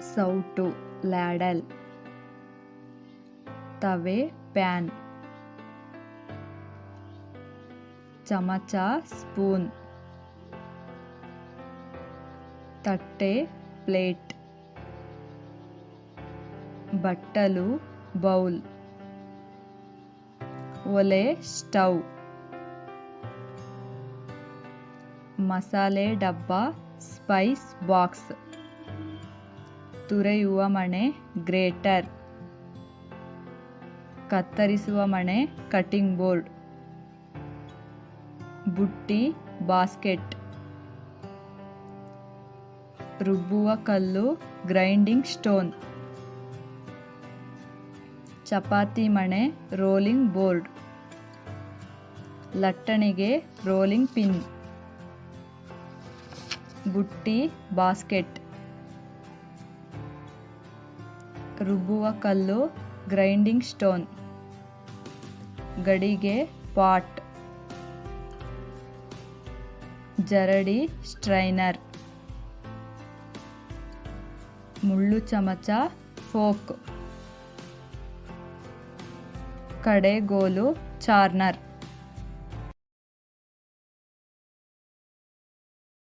Soutu ladle. తవే pan. చమచా spoon. తట్టే ప్లేట్. బట్టలు బౌల్. ఒలే స్టవ్. మసాలే డబ్బా స్పైస్ బాక్స్. ತುರೆಯುವ ಮಣೆ, ಗ್ರೇಟರ್. ಕತ್ತರಿಸುವ ಮಣೆ, ಕಟಿಂಗ್ ಬೋರ್ಡ್. ಬುಟ್ಟಿ, ಬಾಸ್ಕೆಟ್. ರುಬ್ಬುವ ಕಲ್ಲು, ಗ್ರೈಂಡಿಂಗ್ ಸ್ಟೋನ್. ಚಪಾತಿ ಮಣೆ, ರೋಲಿಂಗ್ ಬೋರ್ಡ್. ಲಟ್ಟಣಿಗೆ ರೋಲಿಂಗ್ ಪಿನ್. ಬುಟ್ಟಿ, ಬಾಸ್ಕೆಟ್. ರುಬ್ಬುವ ಕಲ್ಲು ಗ್ರೈಂಡಿಂಗ್ ಸ್ಟೋನ್. ಗಡಿಗೆ ಪಾಟ್. ಜರಡಿ ಸ್ಟ್ರೈನರ್. ಮುಳ್ಳು ಚಮಚ ಫೋಕ್. ಕಡೆಗೋಲು ಚಾರ್ನರ್.